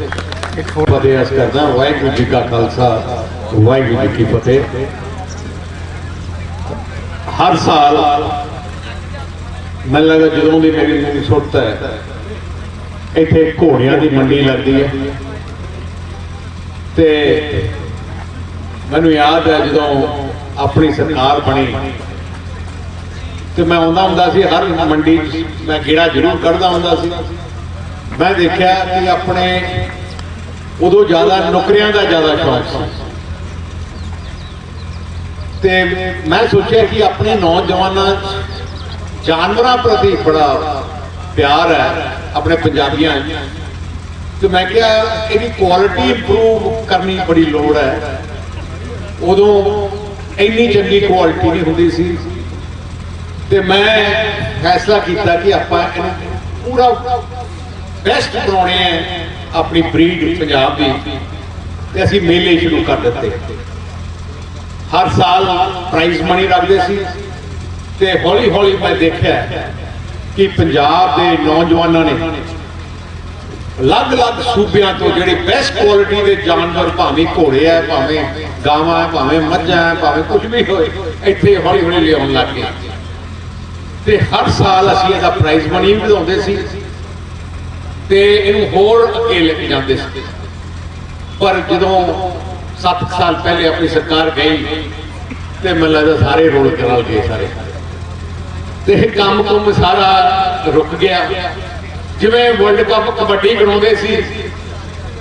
ਇੱਕ ਹੋਰ ਫਤਿਹ ਕਰਦਾ ਵਾਹਿਗੁਰੂ ਜੀ ਕਾ ਖਾਲਸਾ, ਵਾਹਿਗੁਰੂ ਜੀ ਕੀ ਫਤਿਹ। ਹਰ ਸਾਲ ਮੈਨੂੰ ਲੱਗਦਾ ਜਦੋਂ ਦੀ ਮੇਰੀ ਮੇਰੀ ਸੁਰਤ ਹੈ, ਇੱਥੇ ਘੋੜਿਆਂ ਦੀ ਮੰਡੀ ਲੱਗਦੀ ਹੈ। ਤੇ ਮੈਨੂੰ ਯਾਦ ਹੈ ਜਦੋਂ ਆਪਣੀ ਸਰਕਾਰ ਬਣੀ, ਤੇ ਮੈਂ ਆਉਂਦਾ ਹੁੰਦਾ ਸੀ, ਹਰ ਮੰਡੀ ਮੈਂ ਗੇੜਾ ਜ਼ਰੂਰ ਕੱਢਦਾ ਹੁੰਦਾ ਸੀ। ਮੈਂ ਦੇਖਿਆ ਕਿ ਆਪਣੇ ਉਦੋਂ ਜ਼ਿਆਦਾ ਨੌਕਰੀਆਂ ਦਾ ਜ਼ਿਆਦਾ ਸ਼ੌਕ ਸੀ। ਤੇ ਮੈਂ ਸੋਚਿਆ ਕਿ ਆਪਣੇ ਨੌਜਵਾਨਾਂ 'ਚ ਜਾਨਵਰਾਂ ਪ੍ਰਤੀ ਬੜਾ ਪਿਆਰ ਹੈ ਆਪਣੇ ਪੰਜਾਬੀਆਂ ਤੇ ਮੈਂ ਕਿਹਾ ਇਹਦੀ ਕੁਆਲਿਟੀ ਇੰਪਰੂਵ ਕਰਨੀ ਬੜੀ ਲੋੜ ਹੈ। ਉਦੋਂ ਇੰਨੀ ਚੰਗੀ ਕੁਆਲਿਟੀ ਨਹੀਂ ਹੁੰਦੀ ਸੀ। ਤੇ ਮੈਂ ਫੈਸਲਾ ਕੀਤਾ ਕਿ ਆਪਾਂ ਇਹਨੂੰ ਪੂਰਾ ਬੈਸਟ ਬਣਾਉਣੇ ਹੈ ਆਪਣੀ ਬਰੀਡ ਪੰਜਾਬ ਦੀ। ਤੇ ਅਸੀਂ ਮੇਲੇ ਸ਼ੁਰੂ ਕਰ ਦਿੱਤੇ। ਹਰ ਸਾਲ ਪ੍ਰਾਈਜ਼ ਮਨੀ ਰੱਖਦੇ ਸੀ। ਤੇ ਹੌਲੀ ਹੌਲੀ ਮੈਂ ਦੇਖਿਆ ਕਿ ਪੰਜਾਬ ਦੇ ਨੌਜਵਾਨਾਂ ਨੇ ਅਲੱਗ-ਅਲੱਗ ਸੂਬਿਆਂ ਤੋਂ ਜਿਹੜੇ ਬੈਸਟ ਕੁਆਲਿਟੀ ਦੇ ਜਾਨਵਰ ਭਾਵੇਂ ਘੋੜੇ ਆ, ਭਾਵੇਂ ਗਾਵਾਂ ਆ, ਭਾਵੇਂ ਮੱਝਾਂ ਆ, ਭਾਵੇਂ ਕੁਝ ਵੀ ਹੋਏ, ਇੱਥੇ ਹੌਲੀ ਹੌਲੀ ਲਿਆਉਣ ਲੱਗ ਗਏ। ਤੇ ਹਰ ਸਾਲ ਅਸੀਂ ਇਹਦਾ ਪ੍ਰਾਈਜ਼ ਮਨੀ ਵੀ ਵਧਾਉਂਦੇ ਸੀ। ਤੇ ਇਹਨੂੰ ਹੋਰ ਅੱਗੇ ਲੈ ਕੇ ਜਾਂਦੇ ਸੀ। ਪਰ ਜਦੋਂ 7 ਸਾਲ ਪਹਿਲੇ ਆਪਣੀ ਸਰਕਾਰ ਗਈ, ਤੇ ਮੈਨੂੰ ਲੱਗਦਾ ਸਾਰੇ ਰੋਲ ਕੇ ਗਏ ਸਾਰੇ। ਤੇ ਇਹ ਕੰਮ ਕੁੰਮ ਸਾਰਾ ਰੁਕ ਗਿਆ। ਜਿਵੇਂ ਵਰਲਡ ਕੱਪ ਕਬੱਡੀ ਕਰਾਉਂਦੇ ਸੀ,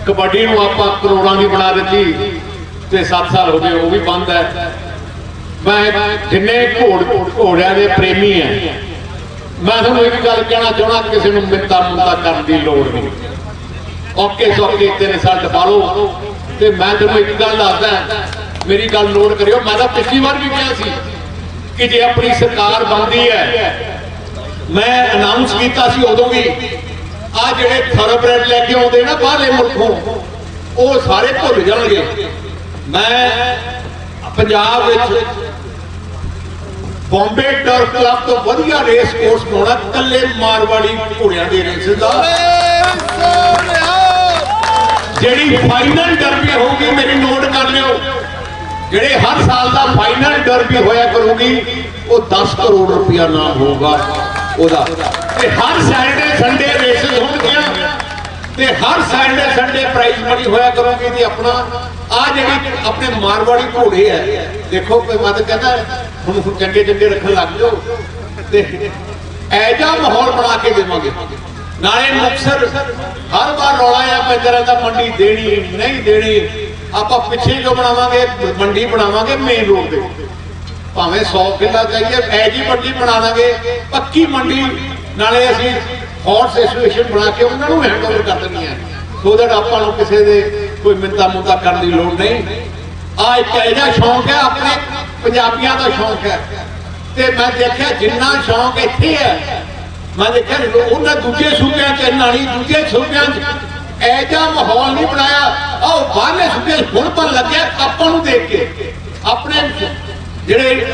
ਕਬੱਡੀ ਨੂੰ ਆਪਾਂ ਕਰੋੜਾਂ ਦੀ ਬਣਾ ਦਿੱਤੀ, ਤੇ 7 ਸਾਲ ਹੋ ਗਏ, ਉਹ ਵੀ ਬੰਦ ਹੈ। ਮੈਂ ਜਿੰਨੇ ਘੋੜ ਘੋੜਿਆਂ ਦੇ ਪ੍ਰੇਮੀ ਆ ਮੈਂ ਤੁਹਾਨੂੰ ਇੱਕ ਗੱਲ ਕਹਿਣਾ ਚਾਹਣਾ ਕਿਸੇ ਨੂੰ ਮਿੰਤਾ ਮੁੰਤਾ ਕਰਨ ਦੀ ਲੋੜ ਨਹੀਂ। ਓਕੇ ਸੋਕੇ ਤੇਰੇ ਸੱਟ ਪਾ ਲਓ ਤੇ ਮੈਂ ਤੁਹਾਨੂੰ ਇੱਕ ਗੱਲ ਦੱਸਦਾ, ਮੇਰੀ ਗੱਲ ਨੋਟ ਕਰਿਓ, ਮੈਂ ਤਾਂ ਪਿਛਲੀ ਵਾਰ ਵੀ ਕਿਹਾ ਸੀ ਕਿ ਜੇ ਆਪਣੀ ਸਰਕਾਰ ਬਣਦੀ ਹੈ, ਮੈਂ ਅਨਾਉਂਸ ਕੀਤਾ ਸੀ ਉਦੋਂ ਵੀ ਆ ਜਿਹੜੇ ਥਰਬਰੈਡ ਲੈ ਕੇ ਆਉਂਦੇ ਨਾ ਬਾਹਰਲੇ ਮੁਲਕੋਂ, ਉਹ ਸਾਰੇ ਭੁੱਲ ਜਾਣਗੇ। ਮੈਂ ਪੰਜਾਬ ਵਿੱਚ ਬੰਬੇ ਟਰਫ ਕਲੱਬ ਤੋਂ ਵਧੀਆ ਰੇਸ ਕੋਰਸ ਬਣਾਉਣਾ ਕੱਲੇ ਮਾਰਵਾੜੀ ਘੋੜਿਆਂ ਦੇ ਰੇਸ ਦਾ। ਜਿਹੜੀ ਫਾਈਨਲ ਡਰਬੀ ਹੋਊਗੀ ਮੇਰੀ ਨੋਟ ਕਰ ਲਿਓ। ਜਿਹੜੇ ਹਰ ਸਾਲ ਦਾ ਫਾਈਨਲ ਡਰਬੀ ਹੋਇਆ ਕਰੂਗੀ, ਉਹ 10 ਕਰੋੜ ਰੁਪਇਆ ਨਾਮ ਹੋਊਗਾ ਉਹਦਾ। ਤੇ ਹਰ ਸੈਟਰਡੇ ਸੰਡੇ ਰੇਸਸ ਹੋਣਗੀਆਂ। ਤੇ ਹਰ ਸੈਟਰਡੇ ਸੰਡੇ ਪ੍ਰਾਈਜ਼ ਮਨੀ ਹੋਇਆ ਕਰੂਗੀ ਤੇ ਆਪਣਾ ਆ ਜਿਹੜੀ ਆਪਣੇ ਮਾਰਵਾੜੀ ਘੋੜੇ ਆ ਦੇਖੋ ਕੋਈ ਮਤ ਕਹਿੰਦਾ ਹੁਣ ਚੰਗੇ ਚੰਗੇ ਰੱਖਣ ਲੱਗ ਜਾਓ ਤੇ ਐਜਾ ਮਾਹੌਲ ਬਣਾ ਕੇ ਦੇਵਾਂਗੇ। ਨਾਲੇ ਮੁਕਸਰ ਹਰ ਵਾਰ ਰੌਲਾ ਆ ਪੈਂਦਾ ਦਾ ਮੰਡੀ ਦੇਣੀ, ਨਹੀਂ ਦੇਣੀ, ਆਪਾਂ ਪਿੱਛੇ ਜੋ ਬਣਾਵਾਂਗੇ, ਮੰਡੀ ਬਣਾਵਾਂਗੇ ਮੇਨ ਰੋਡ ਦੇ ਭਾਵੇਂ 100 ਕਿੱਲਾ ਚਾਹੀਏ ਐਜੀ ਮੰਡੀ ਬਣਾ ਦਾਂਗੇ ਪੱਕੀ ਮੰਡੀ, ਨਾਲੇ ਅਸੀਂ ਹੌਰਸ ਐਸੋਸੀਏਸ਼ਨ ਬਣਾ ਕੇ ਉਹਨਾਂ ਨੂੰ ਹੈਂਡਓਵਰ ਕਰ ਦਿੰਨੀ ਹੈ ਸੋ ਦੈਟ ਆਪਾਂ ਨੂੰ ਕਿਸੇ ਦੇ ਕੋਈ ਮਿੰਤਾ ਮੁੰਤਾ ਕਰਨ ਦੀ ਲੋੜ ਨਹੀਂ। ਆ ਇੱਕ ਇਹਦਾ ਸ਼ੌਂਕ ਹੈ, ਆਪਣੇ ਪੰਜਾਬੀਆਂ ਦਾ ਸ਼ੌਂਕ ਹੈ। ਤੇ ਮੈਂ ਦੇਖਿਆ ਜਿੰਨਾ ਸ਼ੌਂਕ ਇੱਥੇ ਹੈ, ਮੈਂ ਦੇਖਿਆ ਉਹਨਾਂ ਦੂਜੇ ਸੂਬਿਆਂ ਚ ਇੰਨਾ ਦੂਜੇ ਸੂਬਿਆਂ ਚ ਐਜਾ ਮਾਹੌਲ ਨਹੀਂ ਬਣਾਇਆ। ਆਹ ਬਾਹਰਲੇ ਸੂਬਿਆਂ ਹੁਣ ਪਨ ਲੱਗਿਆ ਆਪਾਂ ਨੂੰ ਦੇਖ ਕੇ। ਆਪਣੇ ਜਿਹੜੇ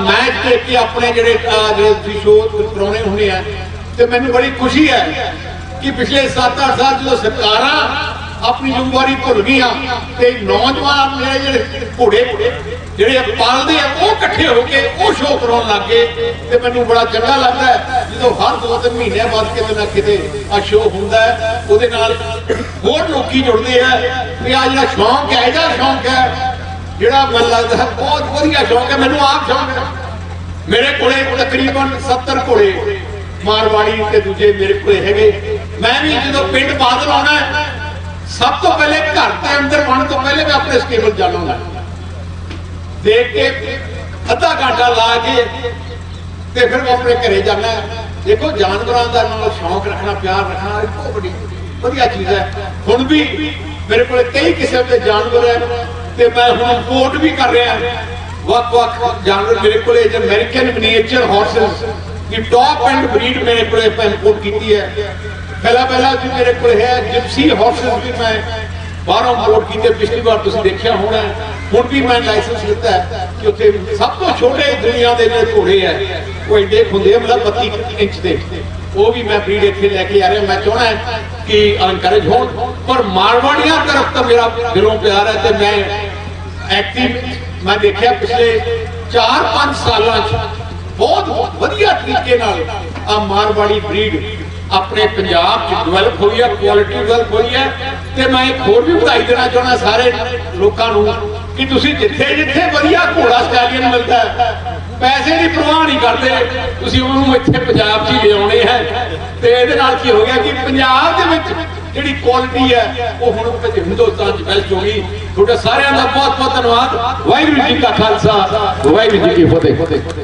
ਮੈਚ ਦੇਖ ਕੇ ਆਪਣੇ ਜਿਹੜੇ, ਆਹ, ਜਿਹੜੇ ਸ਼ੋਅ ਕਰਾਉਣੇ ਹੁੰਦੇ ਆ, ਤੇ ਮੈਨੂੰ ਬੜੀ ਖੁਸ਼ੀ ਹੈ ਕਿ ਪਿਛਲੇ 7-8 ਸਾਲ ਜਦੋਂ ਸਰਕਾਰਾਂ ਆਪਣੀ ਜ਼ਿੰਮੇਵਾਰੀ ਭੁੱਲ ਗਈਆਂ, ਤੇ ਨੌਜਵਾਨ ਜਿਹੜੇ ਘੋੜੇ ਜਿਹੜੇ ਪਾਲਦੇ ਆ, ਉਹ ਇਕੱਠੇ ਹੋ ਕੇ, ਉਹ ਸ਼ੋਅ ਕਰਾਉਣ ਲੱਗੇ ਤੇ ਮੈਨੂੰ ਬੜਾ ਚੰਗਾ ਲੱਗਦਾ ਜਦੋਂ ਹਰ ਦੋ ਤਿੰਨ ਮਹੀਨੇ ਬਾਅਦ ਕਿਤੇ ਨਾ ਕਿਤੇ ਆ ਸ਼ੋਅ ਹੁੰਦਾ ਉਹਦੇ ਨਾਲ ਹੋਰ ਲੋਕੀ ਜੁੜਦੇ ਆ ਵੀ ਆ ਜਿਹੜਾ ਸ਼ੌਂਕ ਹੈ, ਇਹਦਾ ਸ਼ੌਂਕ ਹੈ। ਜਿਹੜਾ ਮੈਨੂੰ ਲੱਗਦਾ ਹੈ ਬਹੁਤ ਵਧੀਆ ਸ਼ੌਂਕ ਹੈ, ਮੈਨੂੰ ਆਪ ਸ਼ੌਂਕ ਹੈ। ਮੇਰੇ ਕੋਲੇ ਤਕਰੀਬਨ 70 ਘੋੜੇ ਮਾਰਵਾੜੀ ਤੇ ਦੂਜੇ ਮੇਰੇ ਕੋਲੇ ਹੈਗੇ। ਮੈਂ ਵੀ ਜਦੋਂ ਪਿੰਡ ਬਾਦਲ ਆਉਣਾ ਸਭ ਤੋਂ ਪਹਿਲੇ ਘਰ ਦੇ ਅੰਦਰ ਵੜਨ ਤੋਂ ਪਹਿਲੇ ਮੈਂ ਆਪਣੇ ਸਟੇਬਲ ਜਾਣਾਂਗਾ। ਦੇਖ ਕੇ ਅੱਧਾ ਘੰਟਾ ਲਾ ਕੇ ਤੇ ਫਿਰ ਮੈਂ ਆਪਣੇ ਘਰੇ ਜਾਣਾ ਦੇਖੋ, ਜਾਨਵਰਾਂ ਦਾ ਨਾਲ ਸ਼ੌਂਕ ਰੱਖਣਾ, ਪਿਆਰ ਰੱਖਣਾ ਇਹ ਬਹੁਤ ਵੱਡੀ, ਵਧੀਆ ਚੀਜ਼ ਹੈ। ਹੁਣ ਵੀ ਮੇਰੇ ਕੋਲ ਕਈ ਕਿਸਮ ਦੇ ਜਾਨਵਰ ਹੈ ਤੇ ਮੈਂ ਹੁਣ ਇੰਪੋਰਟ ਵੀ ਕਰ ਰਿਹਾ। ਵੱਖ ਵੱਖ ਜਾਨਵਰ ਮੇਰੇ ਕੋਲ ਜੇ ਅਮਰੀਕਨ ਮਿਨੀਏਚਰ ਹਾਰਸਸ ਦੀ ਟੌਪ ਐਂਡ ਬਰੀਡ ਮੇਰੇ ਕੋਲੇ ਇੰਪੋਰਟ ਕੀਤੀ ਹੈ। ਪਹਿਲਾ ਪਹਿਲਾ ਵੀ ਮੇਰੇ ਕੋਲ ਹੈ ਜਿਪਸੀ ਹਾਰਸਸ ਵੀ ਮੈਂ ਬਾਹਰੋਂ ਇੰਪੋਰਟ ਕੀਤੇ, ਪਿਛਲੀ ਵਾਰ ਤੁਸੀਂ ਦੇਖਿਆ ਹੋਣਾ। ਹੁਣ ਵੀ ਮੈਂ ਲਾਇਸੈਂਸ ਲਿੱਤਾ ਕਿ ਉੱਥੇ ਸਭ ਤੋਂ ਛੋਟੇ ਦੁਨੀਆ ਦੇ ਜਿਹੜੇ ਘੋੜੇ ਆ ਉਹ ਐਡੇ ਹੁੰਦੇ ਆ, ਮਤਲਬ 32 ਇੰਚ ਦੇ। ਉਹ ਵੀ ਮੈਂ ਬਰੀਡ ਇੱਥੇ ਲੈ ਕੇ ਆ ਰਿਹਾ, ਮੈਂ ਚਾਹਣਾ ਕਿ ਅਨਕਰੇਜ ਹੋਣ। ਪਰ ਮਾਰਵਾੜੀਆਂ ਤਰਫ ਤਾਂ ਮੇਰਾ ਦਿਲੋਂ ਪਿਆਰ ਹੈ ਤੇ ਮੈਂ ਐਕਟਿਵ ਮੈਂ ਦੇਖਿਆ ਪਿਛਲੇ 4-5 ਸਾਲਾਂ 'ਚ ਬਹੁਤ ਵਧੀਆ ਤਰੀਕੇ ਨਾਲ ਆ ਮਾਰਵਾੜੀ ਬਰੀਡ ਆਪਣੇ ਪੰਜਾਬ 'ਚ ਡਿਵੈਲਪ ਹੋਈ ਹੈ ਕੁਆਲਿਟੀ ਡਿਵੈਲਪ ਹੋਈ ਹੈ। ਤੇ ਮੈਂ ਇੱਕ ਹੋਰ ਵੀ ਵਧਾਈ ਦੇਣਾ ਚਾਹੁੰਦਾ ਸਾਰੇ ਲੋਕਾਂ ਨੂੰ ਕਿ ਤੁਸੀਂ ਜਿੱਥੇ ਜਿੱਥੇ ਵਧੀਆ ਘੋੜਾ ਸਟਾਲੀਅਨ ਮਿਲਦਾ ਹੈ, ਪੈਸੇ ਦੀ ਪਰਵਾਹ ਨਹੀਂ ਕਰਦੇ, ਤੁਸੀਂ ਉਹਨੂੰ ਇੱਥੇ ਪੰਜਾਬ 'ਚ ਹੀ ਲਿਆਉਣੇ ਹੈ। ਤੇ ਇਹਦੇ ਨਾਲ ਕੀ ਹੋ ਗਿਆ ਕਿ ਪੰਜਾਬ ਦੇ ਵਿੱਚ ਜਿਹੜੀ ਕੁਆਲਿਟੀ ਹੈ, ਉਹ ਹੁਣ ਹਿੰਦੁਸਤਾਨ 'ਚ ਫੈਲ ਹੋ ਤੁਹਾਡਾ ਸਾਰਿਆਂ ਦਾ ਬਹੁਤ ਬਹੁਤ ਧੰਨਵਾਦ। ਵਾਹਿਗੁਰੂ ਜੀ ਕਾ ਖਾਲਸਾ, ਵਾਹਿਗੁਰੂ ਜੀ ਕੀ ਫਤਿਹ।